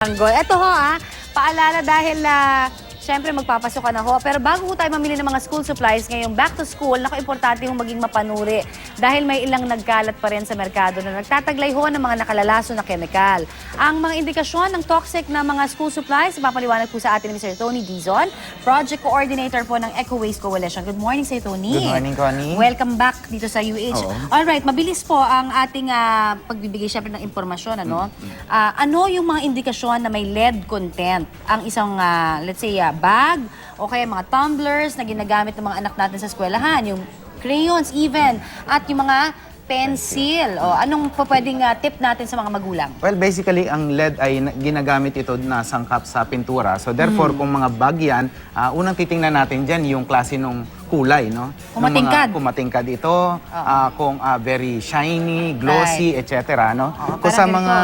Tanggol. Ito ho ah, paalala dahil ah, syempre magpapasok ka na ho. Pero bago ho tayo mamili ng mga school supplies ngayong back to school, naku, importante yung maging mapanuri. Dahil may ilang nagkalat pa rin sa merkado na nagtataglay ho ng mga nakalalaso na kemikal. Ang mga indikasyon ng toxic na mga school supplies, papaliwanag po sa atin ni Mr. Tony Dizon, Project Coordinator po ng Eco Waste Coalition. Good morning, Sir Tony. Good morning, Connie. Welcome back dito sa UH. Oo. Alright, mabilis po ang ating ah, pagbibigay syempre ng impormasyon. Ano? Ah, ano yung mga indikasyon na may lead content? Ang isang, ah, let's say, bag o kaya mga tumblers na ginagamit ng mga anak natin sa eskwelahan, yung crayons even, at yung mga pencil. O, anong pa pwedeng ah, tip natin sa mga magulang? Well, basically, ang LED ay na- ginagamit ito na sangkap sa pintura. So, therefore, kung mga bag yan, ah, unang titingnan natin dyan yung klase ng kulay, no? Kung matingkad. Mga, kung matingkad ito, ah, kung ah, very shiny, glossy, etc. No? Oo, kung parang sa mga,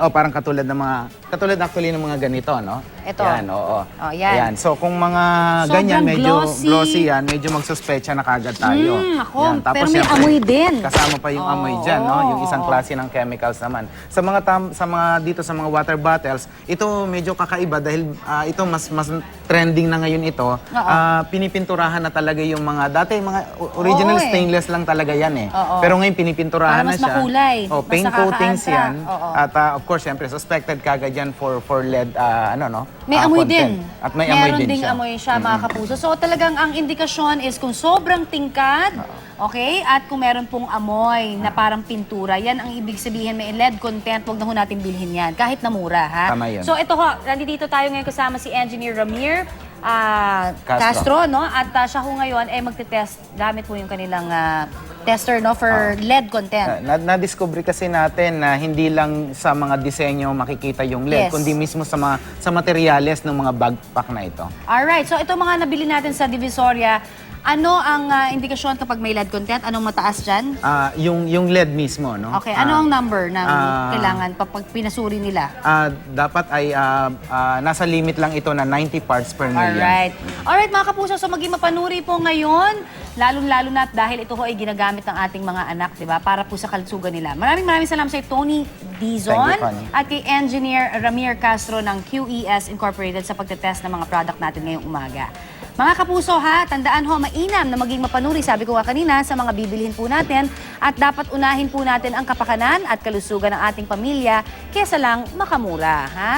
oh, parang katulad ng mga, katulad actually ng mga ganito, no? Ito. Yan, oo. Oh, yan. So, kung mga Sobrang ganyan, medyo glossy. glossy. yan, medyo magsuspecha na kagad tayo. Mm, ako, pero may syempre, amoy din. Kasama pa yung amoy dyan, no? Yung isang Oo. klase ng chemicals naman. Sa mga tam, sa mga dito sa mga water bottles, ito medyo kakaiba dahil ah, ito mas mas trending na ngayon ito. Ah, pinipinturahan na talaga yung mga dati mga o- original Oo, eh. stainless lang talaga yan eh. Oo. Pero ngayon pinipinturahan Para mas na siya. makulay, Oh, mas paint coatings nakaka-attract. yan. Oo. At ah, of course, syempre suspected kagad yan for for lead ah, ano no? May ah, amoy content. din. At may Meron amoy din ding siya. amoy siya, mga kapuso. So talagang ang indikasyon is kung sobrang tingkad, okay, at kung meron pong amoy na parang pintura, yan ang ibig sabihin may lead content, huwag na ho natin bilhin yan, kahit na mura, ha? Tama yun. So ito ho, nandito tayo ngayon kasama si Engineer Ramir ah, Castro. Castro. no? At ah, siya ho ngayon ay magte-test gamit po yung kanilang ah, tester, no, for lead content. Na, na-discover kasi natin na hindi lang sa mga disenyo makikita yung LED, Yes. kundi mismo sa mga sa materyales ng mga backpack na ito. Alright, so ito mga nabili natin sa Divisoria, ano ang ah, indikasyon kapag may lead content? Anong mataas dyan? Ah, yung yung LED mismo, no? Okay, Ah, ano ang number na ah, kailangan pag pinasuri nila? ah, dapat ay ah, ah, nasa limit lang ito na 90 parts per million. Alright. Alright mga kapuso, so maging mapanuri po ngayon, lalong-lalo na at dahil ito ho ay ginagamit ng ating mga anak, di ba? Para po sa kalusugan nila. Maraming maraming salamat sa Tony Dizon Thank you, Connie. at kay Engineer Ramir Castro ng QES Incorporated sa pagtetest ng mga product natin ngayong umaga. Mga kapuso ha, tandaan ho, mainam na maging mapanuri, sabi ko nga kanina, sa mga bibilhin po natin at dapat unahin po natin ang kapakanan at kalusugan ng ating pamilya kesa lang makamura, ha?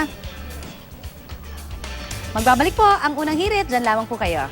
Magbabalik po ang unang hirit, dyan lamang po kayo.